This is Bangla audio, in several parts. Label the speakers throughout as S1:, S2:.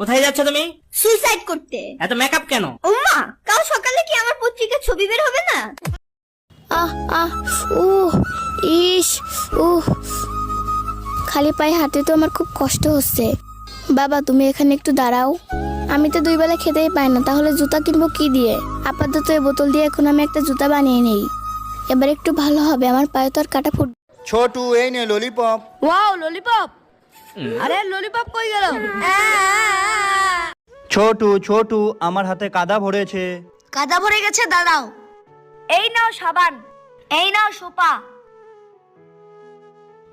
S1: কোথায় যাচ্ছ তুমি?
S2: সুইসাইড করতে।
S1: এত মেকআপ কেন?
S2: উম্মা কাল সকালে কি আমার পত্রিকার ছবি বের হবে না?
S3: আহ আহ উহ ইস উহ। খালি পায়ে হাঁটতে তো আমার খুব কষ্ট হচ্ছে। বাবা তুমি এখানে একটু দাঁড়াও। আমি তো দুই বেলা খেতেই পাই না তাহলে জুতা কিনবো কি দিয়ে? আপাতত এই বোতল দিয়ে এখন আমি একটা জুতা বানিয়ে নেই। এবার একটু ভালো হবে আমার পায়ে তো আর কাটা ফুট
S4: ছোটু এই নে ললিপপ
S2: ওয়াও ললিপপ আরে ললিপপ কই গেল?
S4: ছোটু ছোটু আমার হাতে কাদা ভরেছে।
S2: কাদা ভরে গেছে দাঁড়াও। এই নাও সাবান এই নাও সোপা।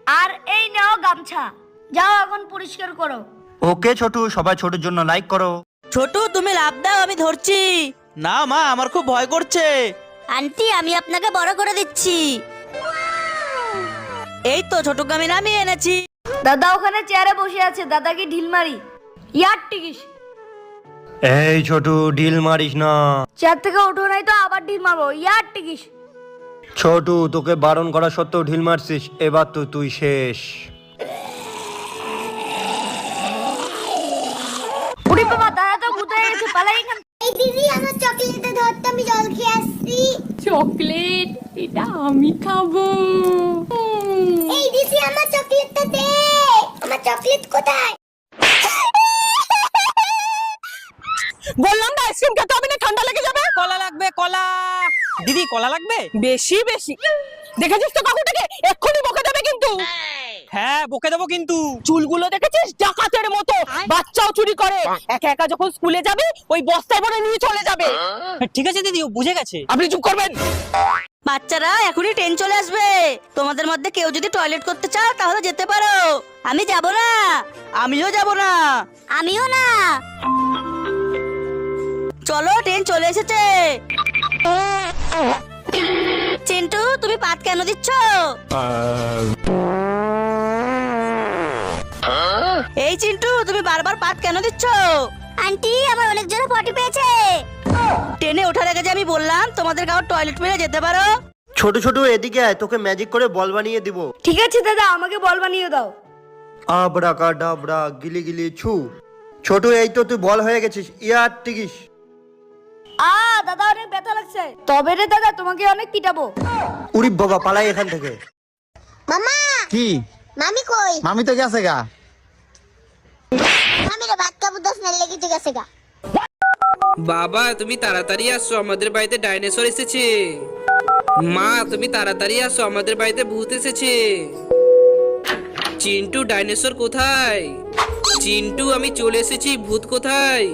S2: আর এই নাও গামছা। যাও এখন পরিষ্কার করো।
S4: ওকে ছোটু সবাই ছোটুর জন্য লাইক করো।
S5: ছোটু তুমি লাভ দাও আমি ধরছি।
S6: না মা আমার খুব ভয় করছে।
S5: আন্টি আমি আপনাকে বড় করে দিচ্ছি। এই তো ছোটুকে আমি নামিয়ে এনেছি।
S2: দাদা ওখানে চেয়ারে বসে আছে দাদা কি ঢিল মারি। ইয়ার টিকিস।
S4: এই ছোটু ঢিল মারিস না।
S2: চেয়ার থেকে ওঠো নাই তো আবার ঢিল মারবো। ইয়ার টিকিস।
S4: ছোটু তোকে বারণ করা সত্ত্বেও ঢিল মারছিস এবার তো তুই শেষ।
S2: উড়ি বাবা দাদা তো গেছে? পালাই এখান
S3: এই দিদি আমার চকলেটটা ধরতে আমি জল খেয়ে আসছি।
S7: চকলেট এটা আমি খাব।
S3: দিদি আমার চকলেটটা দে আমার চকলেট কোথায়?
S7: বললাম না আইসক্রিম খেতে হবে না ঠান্ডা লেগে যাবে।
S6: কলা লাগবে কলা। দিদি কলা লাগবে?
S7: বেশি বেশি। দেখেছিস তো কাকুটাকে? এক্ষুনি বকে দেবে কিন্তু।
S6: হ্যাঁ বকে দেবো কিন্তু।
S7: চুলগুলো দেখেছিস? ডাকাতের মতো বাচ্চাও চুরি করে। একা একা যখন স্কুলে যাবে ওই বস্তায় ভরে নিয়ে চলে যাবে।
S6: ঠিক আছে দিদি ও বুঝে গেছে।
S7: আপনি চুপ করবেন।
S5: বাচ্চারা এখনই ট্রেন চলে আসবে। তোমাদের মধ্যে কেউ যদি টয়লেট করতে চাও তাহলে যেতে পারো। আমি যাব না। আমিও যাব না। আমিও না। চলো ট্রেন চলে এসেছে। চিন্টু তুমি পাত কেন দিচ্ছ? এই চিন্টু তুমি বারবার পাত কেন দিচ্ছ? আন্টি আমার অনেক জোরে পটি পেয়েছে। ট্রেনে ওঠার আগে যে আমি বললাম তোমাদের কাউ টয়লেট মেরে যেতে পারো।
S4: ছোট ছোট এদিকে আয় তোকে ম্যাজিক করে বল বানিয়ে দিব।
S2: ঠিক আছে দাদা আমাকে বল বানিয়ে দাও।
S4: আবরা কা ডাবরা গিলি গিলি ছু। ছোট এই তো তুই বল হয়ে গেছিস ইয়ার টিকিস।
S2: আ দাদা অনেক ব্যথা লাগছে। তবে রে দাদা তোমাকে অনেক পিটাবো।
S4: উরি বাবা পালাই এখান থেকে।
S3: মামা!
S8: কি?
S3: মামি কই?
S8: মামি তো গেছে গা।
S3: ভাত গা।
S9: বাবা তুমি তাড়াতাড়ি আসো আমাদের বাড়িতে ডাইনোসর এসেছে। মা তুমি তাড়াতাড়ি আসো আমাদের বাড়িতে ভূত এসেছে। চিন্টু ডাইনোসর কোথায়? চিন্টু আমি চলে এসেছি ভূত কোথায়?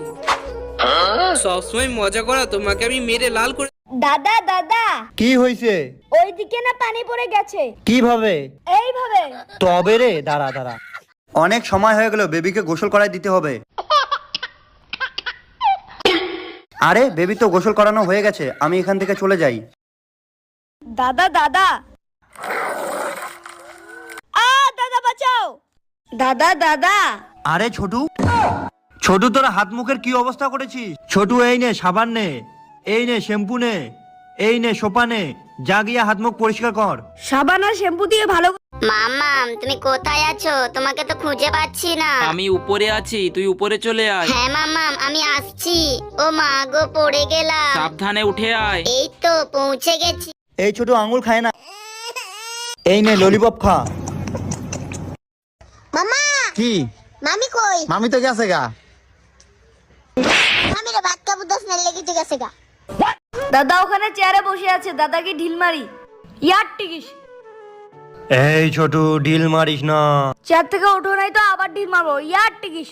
S9: সবসময় মজা করা তোমাকে আমি মেরে লাল করে
S2: দাদা দাদা।
S4: কি হয়েছে
S2: ওইদিকে না পানি পড়ে গেছে।
S4: কীভাবে?
S2: এইভাবে।
S4: তবে রে দাঁড়া দাঁড়া। অনেক সময় হয়ে গেল বেবিকে গোসল করাই দিতে হবে। আরে বেবি তো গোসল করানো হয়ে গেছে আমি এখান থেকে চলে যাই।
S2: দাদা দাদা! আ দাদা বাঁচাও! দাদা দাদা!
S4: আরে ছোটু! ছোটু তোর হাত মুখের কি অবস্থা করেছিস? ছোটু এই নে সাবান নে এই নে শ্যাম্পু নে এই নে সোপা নে। যা গিয়ে হাত মুখ পরিষ্কার কর।
S2: সাবান আর শ্যাম্পু দিয়ে ভালো
S3: মামাম তুমি কোথায় আছো? তোমাকে তো খুঁজে পাচ্ছি না।
S9: আমি উপরে আছি তুই উপরে চলে আয়।
S3: হ্যাঁ মামাম আমি আসছি। ও মা গো পড়ে গেলাম।
S9: সাবধানে উঠে আয়।
S3: এই তো পৌঁছে গেছি।
S4: এই ছোটু আঙুল খায় না। এই নে ললিপপ খা।
S3: মামা!
S8: কি?
S3: মামি কই?
S8: মামি তো গেছে গা।
S3: মামি রে ভাত খাব দশ লেগে গেছে গা।
S2: দাদা ওখানে চেয়ারে বসে আছে দাদাকে ঢিল মারি। ইয়ার টিকিস।
S4: এই ছোটু ডিল মারিস না।
S2: চেয়ার থেকে ওঠো নাই তো আবার ঢিল মারবো। ইয়ার টিকিস।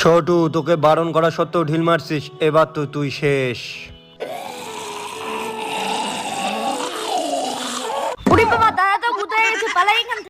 S4: ছোটু তোকে বারণ করা সত্ত্বেও ঢিল মারছিস এবার তো তুই শেষ।
S2: উড়ি বাবা দাদা তো ভূত হয়ে গেছে? পালাই এখান।